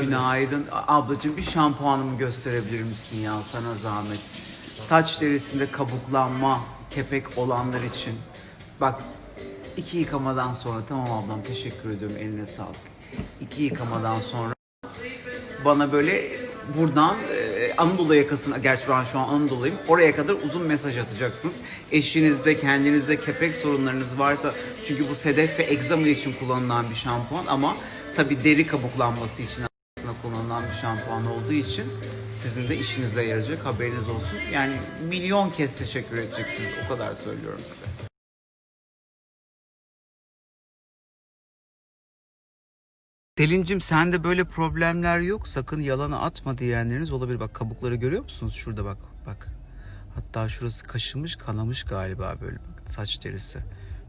Günaydın. Ablacığım bir şampuanımı gösterebilir misin ya sana zahmet. Saç derisinde kabuklanma, kepek olanlar için. Bak iki yıkamadan sonra tamam ablam teşekkür ediyorum eline sağlık. İki yıkamadan sonra bana böyle buradan e, Anadolu yakasına, gerçi ben şu an Anadolu'yum, oraya kadar uzun mesaj atacaksınız. Eşinizde, kendinizde kepek sorunlarınız varsa, çünkü bu sedef ve egzama için kullanılan bir şampuan ama tabi deri kabuklanması için aslında kullanılan bir şampuan olduğu için sizin de işinize yarayacak haberiniz olsun. Yani milyon kez teşekkür edeceksiniz, o kadar söylüyorum size. Selin'cim sende böyle problemler yok. Sakın yalana atma diyenleriniz olabilir. Bak kabukları görüyor musunuz? Şurada bak. Bak. Hatta şurası kaşınmış, kanamış galiba böyle bak saç derisi.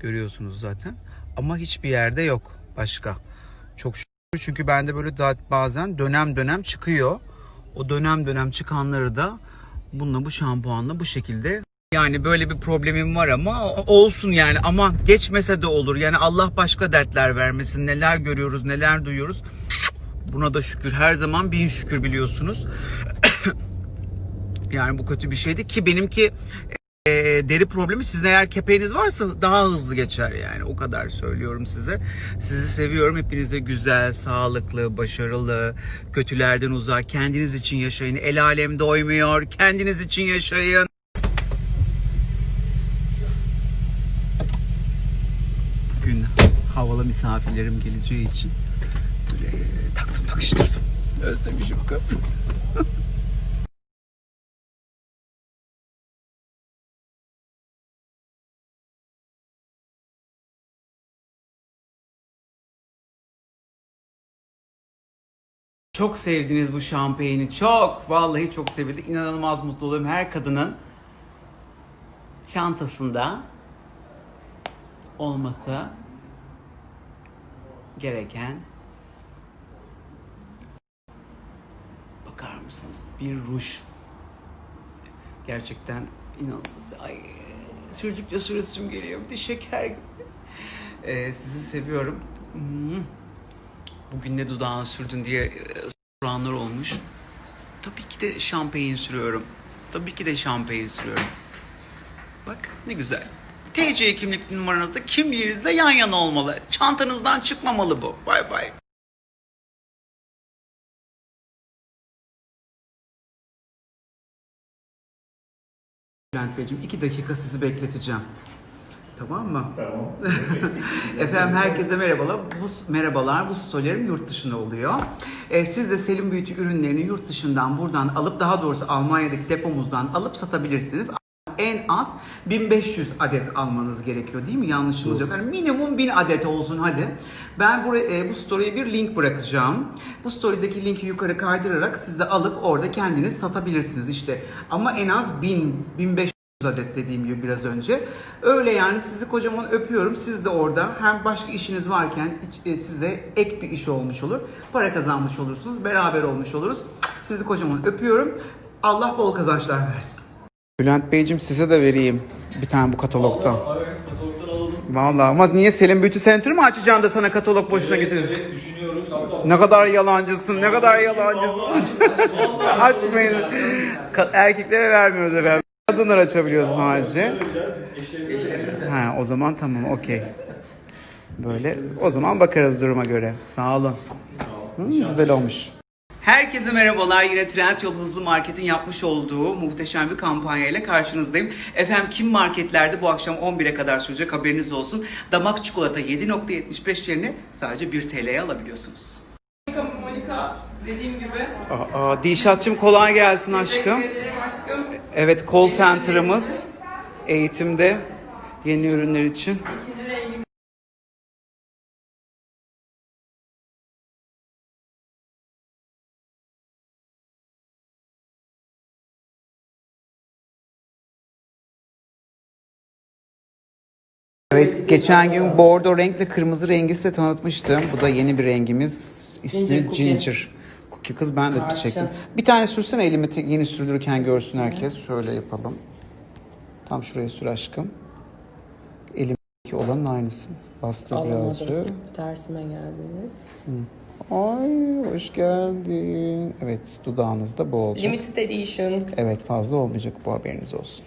Görüyorsunuz zaten. Ama hiçbir yerde yok başka. Çok şükür çünkü bende böyle daha bazen dönem dönem çıkıyor. O dönem dönem çıkanları da bununla bu şampuanla bu şekilde yani böyle bir problemim var ama olsun yani ama geçmese de olur. Yani Allah başka dertler vermesin. Neler görüyoruz, neler duyuyoruz. Buna da şükür. Her zaman bin şükür biliyorsunuz. yani bu kötü bir şeydi ki benimki e, deri problemi sizin eğer kepeğiniz varsa daha hızlı geçer yani o kadar söylüyorum size. Sizi seviyorum. Hepinize güzel, sağlıklı, başarılı, kötülerden uzak, kendiniz için yaşayın. El alem doymuyor. Kendiniz için yaşayın. Bugün havalı misafirlerim geleceği için böyle taktım takıştırdım. Özlemişim kız. Çok sevdiniz bu şampanyayı. Çok. Vallahi çok sevildi. İnanılmaz mutlu oluyorum. Her kadının çantasında olması gereken bakar mısınız bir ruj gerçekten inanılmaz ay çocukça süresim geliyor bir şeker gibi Ee, sizi seviyorum Hmm. Bugün ne dudağına sürdün diye e, soranlar olmuş tabii ki de şampuan sürüyorum tabii ki de şampuan sürüyorum Bak ne güzel. TC kimlik numaranızda kimliğinizde yan yana olmalı. Çantanızdan çıkmamalı bu. Bay bay. Bülent Beyciğim iki dakika sizi bekleteceğim. Tamam mı? Tamam. Efendim herkese merhabalar. Bu merhabalar. Bu storylerim yurt dışında oluyor. Ee, siz de Selim Beauty ürünlerini yurt dışından buradan alıp daha doğrusu Almanya'daki depomuzdan alıp satabilirsiniz. En az 1500 adet almanız gerekiyor değil mi? Yanlışımız yok. Yani minimum 1000 adet olsun hadi. Ben buraya e, bu story'e bir link bırakacağım. Bu story'deki linki yukarı kaydırarak siz de alıp orada kendiniz satabilirsiniz işte. Ama en az 1000 1500 adet dediğim gibi biraz önce. Öyle yani sizi kocaman öpüyorum. Siz de orada hem başka işiniz varken e, size ek bir iş olmuş olur. Para kazanmış olursunuz. Beraber olmuş oluruz. Sizi kocaman öpüyorum. Allah bol kazançlar versin. Bülent Beyciğim size de vereyim bir tane bu katalogtan. Vallahi ama niye Selim Beauty Center mı açacaksın da sana katalog boşuna evet, getiriyor? Evet, düşünüyoruz. Hatta Ne kadar yalancısın, ne kadar yalancısın. Açmayın. Erkeklere vermiyoruz efendim. Kadınlar açabiliyor sadece. Ha o zaman tamam okey. Böyle o zaman bakarız duruma göre. Sağ olun. Hı, güzel olmuş. Herkese merhabalar. Yine Trendyol Hızlı Market'in yapmış olduğu muhteşem bir kampanya ile karşınızdayım. Efendim Kim Marketler'de bu akşam 11'e kadar sürecek haberiniz olsun. Damak çikolata 7.75 yerine sadece 1 TL'ye alabiliyorsunuz. Monika, Monika dediğim gibi. Aa, Dilşat'cığım kolay gelsin aşkım. Teşekkür ederim aşkım. Evet call center'ımız eğitimde yeni ürünler için. Evet geçen gün bordo renkle kırmızı rengi size tanıtmıştım. Bu da yeni bir rengimiz. İsmi Ginger Ginger. Cookie. kız ben de Harika. çektim. Bir tane sürsene elime tek- yeni sürdürürken görsün herkes. Şöyle yapalım. Tam şuraya sür aşkım. Elimdeki olanın aynısı. Bastır birazcık. Alamadım. Tersime geldiniz. Ay hoş geldin. Evet dudağınızda bu olacak. Limited edition. Evet fazla olmayacak bu haberiniz olsun.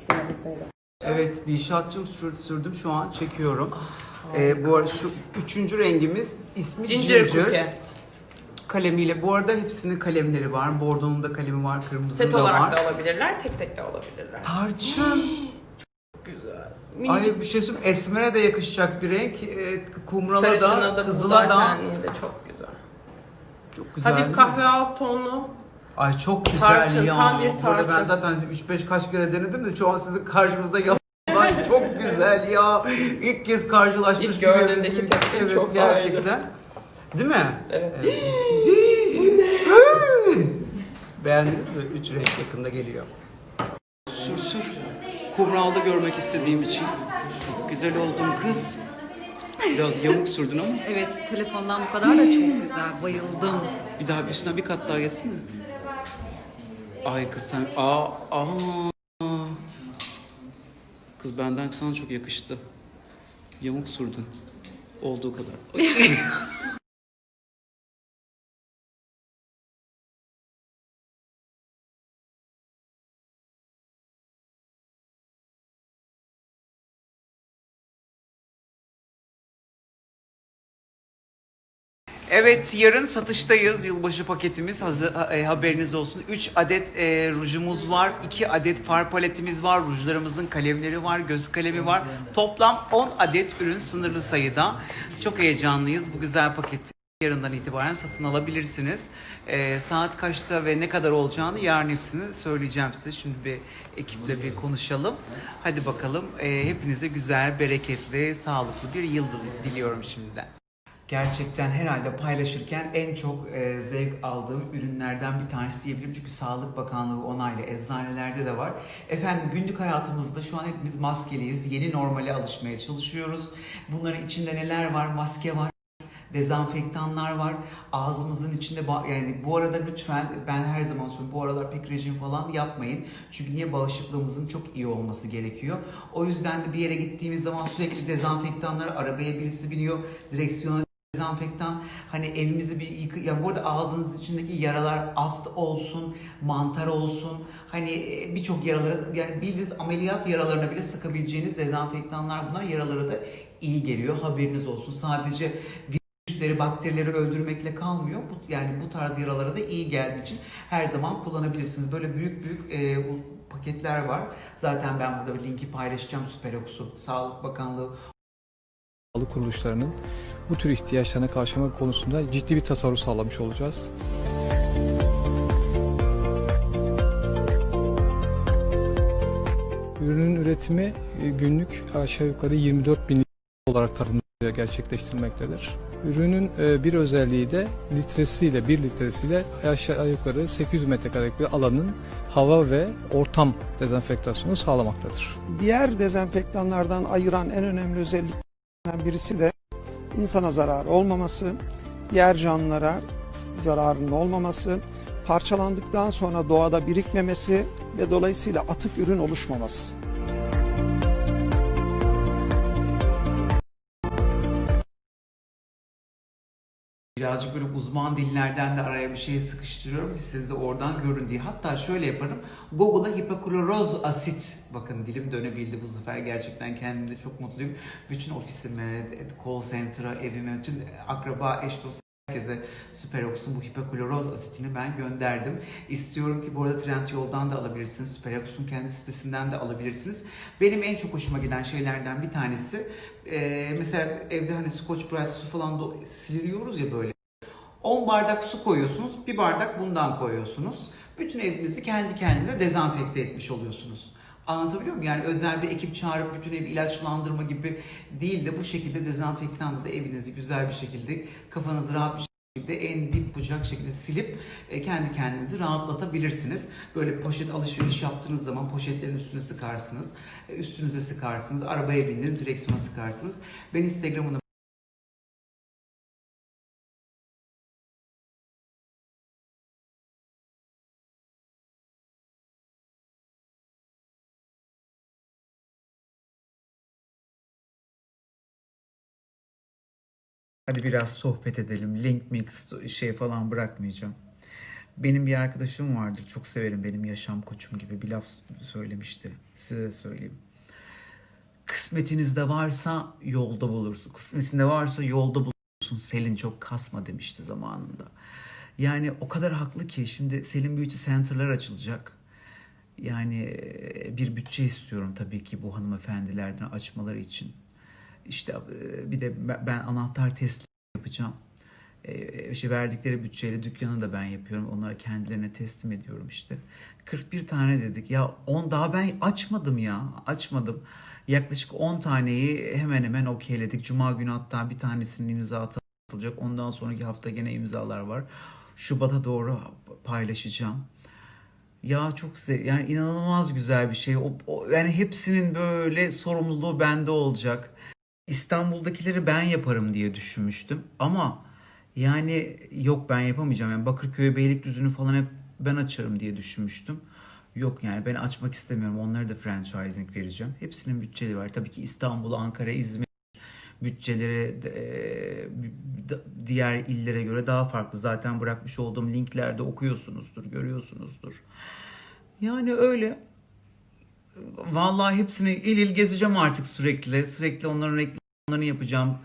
Evet Dilşat'cığım sür- sürdüm şu an çekiyorum. Ee, bu arada şu üçüncü rengimiz ismi Ginger, Ginger. cookie. Kalemiyle. Bu arada hepsinin kalemleri var. Bordo'nun da kalemi var, kırmızının Set da olarak var. da alabilirler, tek tek de alabilirler. Tarçın. Güzel. Ay Minicik bir şey söyleyeyim. Esmer'e de yakışacak bir renk. Ee, kumrala sarışına da, da, kızıla da. tenliğe de çok güzel. Çok güzel. değil Hafif kahve alt tonlu. Ay çok güzel Tarçın, ya. tam bir Bu arada ben zaten 3-5 kaç kere denedim de şu an sizin karşınızda yalan. Ay çok güzel ya. İlk kez karşılaşmış İlk gibi. gördüğündeki tepkim evet, çok gerçekten. Değil mi? Evet. Beğendiniz mi? Üç renk yakında geliyor. Sür sür. Kumralda görmek istediğim için. Çok güzel oldun kız. Biraz yamuk sürdün ama. Evet, telefondan bu kadar da çok güzel. Bayıldım. Bir daha bir üstüne bir kat daha geçsin mi? Ay kız sen... Aa, aa. Kız benden sana çok yakıştı. Yamuk sürdün. Olduğu kadar. Evet yarın satıştayız. Yılbaşı paketimiz hazır, ha- e, haberiniz olsun. 3 adet e, rujumuz var. 2 adet far paletimiz var. Rujlarımızın kalemleri var. Göz kalemi var. Toplam 10 adet ürün sınırlı sayıda. Çok heyecanlıyız. Bu güzel paketi yarından itibaren satın alabilirsiniz. E, saat kaçta ve ne kadar olacağını yarın hepsini söyleyeceğim size. Şimdi bir ekiple bir konuşalım. Hadi bakalım. E, hepinize güzel, bereketli, sağlıklı bir yıl dili- diliyorum şimdiden. Gerçekten herhalde paylaşırken en çok e, zevk aldığım ürünlerden bir tanesi diyebilirim. Çünkü Sağlık Bakanlığı onaylı eczanelerde de var. Efendim günlük hayatımızda şu an hepimiz maskeliyiz. Yeni normale alışmaya çalışıyoruz. Bunların içinde neler var? Maske var dezenfektanlar var. Ağzımızın içinde yani bu arada lütfen ben her zaman söylüyorum bu aralar pek rejim falan yapmayın. Çünkü niye bağışıklığımızın çok iyi olması gerekiyor. O yüzden de bir yere gittiğimiz zaman sürekli dezenfektanlar arabaya birisi biniyor direksiyona dezenfektan hani elimizi bir yıkı ya bu arada ağzınız içindeki yaralar aft olsun mantar olsun hani e, birçok yaralara yani bildiğiniz ameliyat yaralarına bile sıkabileceğiniz dezenfektanlar bunlar. Yaralara da iyi geliyor haberiniz olsun. Sadece virüsleri bakterileri öldürmekle kalmıyor. Bu yani bu tarz yaralara da iyi geldiği için her zaman kullanabilirsiniz. Böyle büyük büyük e, paketler var. Zaten ben burada bir linki paylaşacağım. Süperox'u Sağlık Bakanlığı kuruluşlarının bu tür ihtiyaçlarına karşılamak konusunda ciddi bir tasarruf sağlamış olacağız. Ürünün üretimi e, günlük aşağı yukarı 24 bin olarak tarımda gerçekleştirilmektedir. Ürünün e, bir özelliği de litresiyle, bir litresiyle aşağı yukarı 800 metrekarelik bir alanın hava ve ortam dezenfektasyonu sağlamaktadır. Diğer dezenfektanlardan ayıran en önemli özelliklerden birisi de insana zararı olmaması, diğer canlılara zararının olmaması, parçalandıktan sonra doğada birikmemesi ve dolayısıyla atık ürün oluşmaması. Birazcık böyle uzman dillerden de araya bir şey sıkıştırıyorum ki siz de oradan görün diye. Hatta şöyle yaparım. Google'a hipokloroz asit. Bakın dilim dönebildi bu sefer. Gerçekten kendimde çok mutluyum. Bütün ofisime, call center'a, evime, tüm akraba, eş dost herkese Superox'un bu hipokloroz asitini ben gönderdim. İstiyorum ki bu arada Trendyol'dan da alabilirsiniz. Superox'un kendi sitesinden de alabilirsiniz. Benim en çok hoşuma giden şeylerden bir tanesi e, mesela evde hani Scotch Brite su falan da siliniyoruz ya böyle. 10 bardak su koyuyorsunuz, bir bardak bundan koyuyorsunuz. Bütün evinizi kendi kendinize dezenfekte etmiş oluyorsunuz. Anlatabiliyor muyum? Yani özel bir ekip çağırıp bütün evi ilaçlandırma gibi değil de bu şekilde dezenfektanla da evinizi güzel bir şekilde kafanız rahat bir şekilde en dip bucak şekilde silip e, kendi kendinizi rahatlatabilirsiniz. Böyle poşet alışveriş yaptığınız zaman poşetlerin üstüne sıkarsınız. e, Üstünüze sıkarsınız. Arabaya bindiniz, direksiyona sıkarsınız. Ben Instagram'ını Hadi biraz sohbet edelim. Link mix şey falan bırakmayacağım. Benim bir arkadaşım vardır. Çok severim benim yaşam koçum gibi bir laf söylemişti. Size de söyleyeyim. Kısmetinizde varsa yolda bulursun. Kısmetinde varsa yolda bulursun. Selin çok kasma demişti zamanında. Yani o kadar haklı ki şimdi Selin Beauty Center'lar açılacak. Yani e, bir bütçe istiyorum tabii ki bu hanımefendilerden açmaları için. İşte e, bir de ben- anahtar testi yapacağım. E, işte verdikleri bütçeyle dükkanı da ben yapıyorum. Onlara kendilerine teslim ediyorum işte. 41 tane dedik. Ya 10 daha ben açmadım ya. Açmadım. Yaklaşık 10 taneyi hemen hemen okeyledik. Cuma günü hatta bir tanesinin imza atılacak. Ondan sonraki hafta gene imzalar var. Şubat'a doğru paylaşacağım. Ya çok güzel. Yani inanılmaz güzel bir şey. O, o- yani hepsinin böyle sorumluluğu bende olacak. İstanbul'dakileri ben yaparım diye düşünmüştüm. Ama yani yok ben yapamayacağım. Yani Bakırköy, Beylikdüzü'nü falan hep ben açarım diye düşünmüştüm. Yok yani ben açmak istemiyorum. Onları da franchising vereceğim. Hepsinin bütçeleri var. Tabii ki İstanbul, Ankara, İzmir bütçeleri e, diğer illere göre daha farklı. Zaten bırakmış olduğum linklerde okuyorsunuzdur, görüyorsunuzdur. Yani öyle. Vallahi hepsini il il gezeceğim artık sürekli. Sürekli onların reklamlarını yapacağım.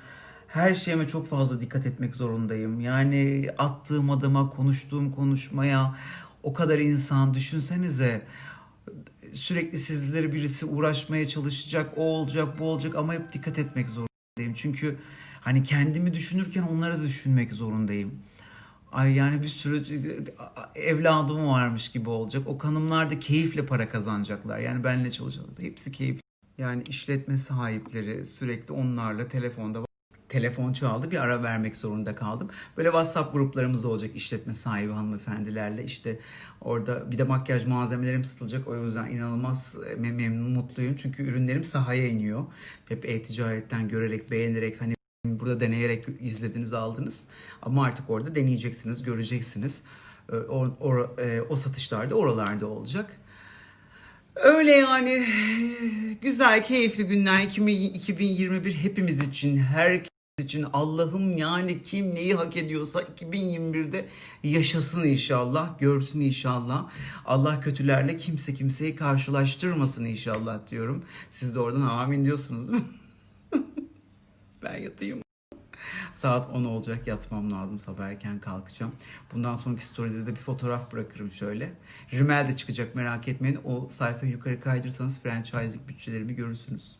Her şeyime çok fazla dikkat etmek zorundayım. Yani attığım adıma, konuştuğum konuşmaya o kadar insan düşünsenize sürekli sizleri birisi uğraşmaya çalışacak, o olacak, bu olacak ama hep dikkat etmek zorundayım. Çünkü hani kendimi düşünürken onları da düşünmek zorundayım. Ay yani bir sürü evladım varmış gibi olacak. O hanımlar da keyifle para kazanacaklar. Yani benimle çalışacaklar. Hepsi keyif. Yani işletme sahipleri sürekli onlarla telefonda telefon çaldı bir ara vermek zorunda kaldım. Böyle WhatsApp gruplarımız olacak işletme sahibi hanımefendilerle işte orada bir de makyaj malzemelerim satılacak. O yüzden inanılmaz mem- memnun mutluyum. Çünkü ürünlerim sahaya iniyor. Hep e-ticaretten görerek beğenerek hani burada deneyerek izlediniz aldınız. Ama artık orada deneyeceksiniz göreceksiniz. Ee, O, o, e, o satışlar da oralarda olacak. Öyle yani güzel keyifli günler 2021 hepimiz için herkes için Allah'ım yani kim neyi hak ediyorsa 2021'de yaşasın inşallah görsün inşallah Allah kötülerle kimse kimseyi karşılaştırmasın inşallah diyorum siz de oradan amin diyorsunuz değil mi? Ben yatayım Saat 10 olacak yatmam lazım sabah erken kalkacağım. Bundan sonraki story'de de bir fotoğraf bırakırım şöyle. Rimel de çıkacak merak etmeyin. O sayfayı yukarı kaydırsanız franchising bütçelerimi görürsünüz.